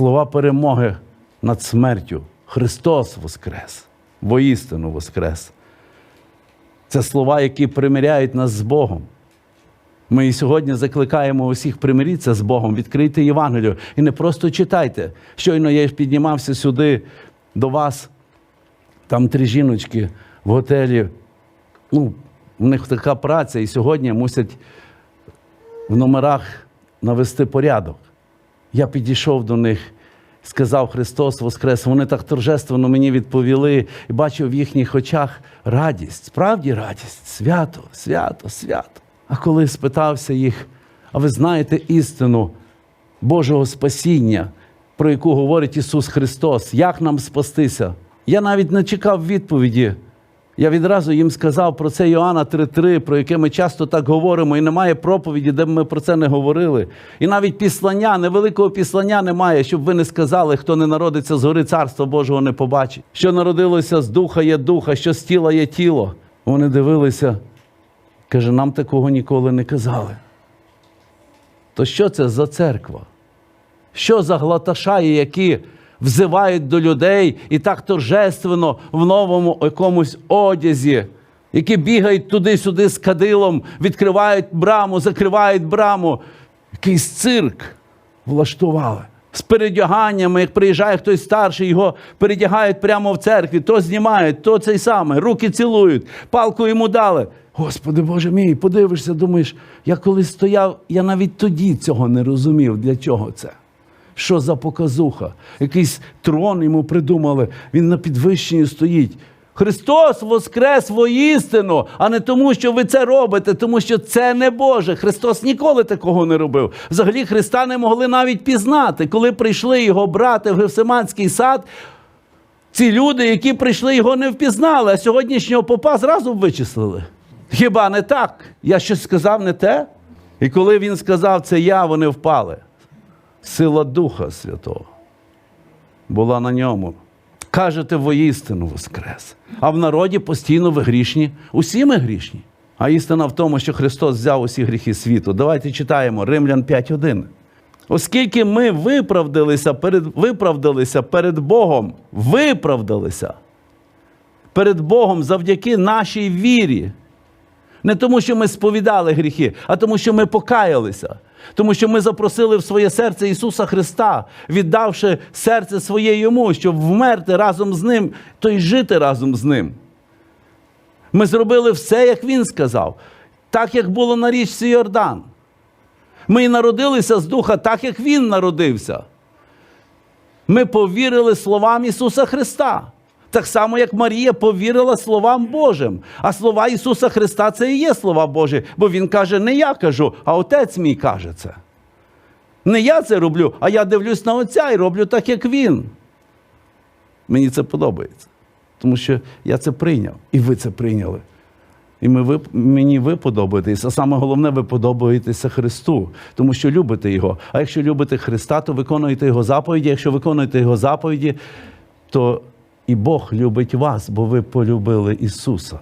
слова перемоги над смертю. Христос Воскрес, воістину Воскрес. Це слова, які примиряють нас з Богом. Ми і сьогодні закликаємо усіх примиритися з Богом, відкрийте Євангелію і не просто читайте. Щойно я піднімався сюди до вас, там три жіночки в готелі. Ну, у них така праця, і сьогодні мусять в номерах навести порядок. Я підійшов до них, сказав Христос Воскрес. Вони так торжественно мені відповіли і бачив в їхніх очах радість, справді радість, свято, свято, свято. А коли спитався їх, а ви знаєте істину Божого спасіння, про яку говорить Ісус Христос, як нам спастися? Я навіть не чекав відповіді. Я відразу їм сказав про це Йоанна 3.3, про яке ми часто так говоримо, і немає проповіді, де б ми про це не говорили. І навіть післання, невеликого післання немає, щоб ви не сказали, хто не народиться з гори Царства Божого не побачить. Що народилося з духа є духа, що з тіла є тіло. Вони дивилися, каже, нам такого ніколи не казали. То що це за церква? Що за глаташаї, які взивають до людей і так торжественно в новому якомусь одязі, які бігають туди-сюди з кадилом, відкривають браму, закривають браму. Якийсь цирк влаштували. З передяганнями, як приїжджає хтось старший, його передягають прямо в церкві, то знімають, то цей саме, руки цілують, палку йому дали. Господи Боже мій, подивишся, думаєш, я колись стояв, я навіть тоді цього не розумів, для чого це. Що за показуха? Якийсь трон йому придумали, він на підвищенні стоїть. Христос воскрес воістину, а не тому, що ви це робите, тому що це не Боже. Христос ніколи такого не робив. Взагалі Христа не могли навіть пізнати. Коли прийшли його брати в Гевсиманський сад, ці люди, які прийшли, його не впізнали, а сьогоднішнього попа зразу вичислили. Хіба не так? Я щось сказав не те? І коли він сказав це я, вони впали. Сила Духа Святого була на ньому. Кажете, воістину воскрес. А в народі постійно ви грішні. Усі ми грішні. А істина в тому, що Христос взяв усі гріхи світу. Давайте читаємо Римлян 5.1. Оскільки ми виправдалися перед, виправдалися перед Богом, виправдалися перед Богом завдяки нашій вірі. Не тому, що ми сповідали гріхи, а тому, що ми покаялися. Тому що ми запросили в своє серце Ісуса Христа, віддавши серце своє Йому, щоб вмерти разом з Ним, то й жити разом з Ним. Ми зробили все, як Він сказав, так, як було на річці Йордан. Ми і народилися з Духа, так, як Він народився. Ми повірили словам Ісуса Христа. Так само, як Марія повірила словам Божим. А слова Ісуса Христа це і є слова Божі, бо Він каже, не я кажу, а Отець мій каже це. Не я це роблю, а я дивлюсь на Отця і роблю так, як Він. Мені це подобається. Тому що я це прийняв, і ви це прийняли. І ми, ви, мені ви подобаєтесь, а саме головне, ви подобаєтеся Христу, тому що любите Його. А якщо любите Христа, то виконуєте Його заповіді. Якщо виконуєте Його заповіді, то і Бог любить вас, бо ви полюбили Ісуса.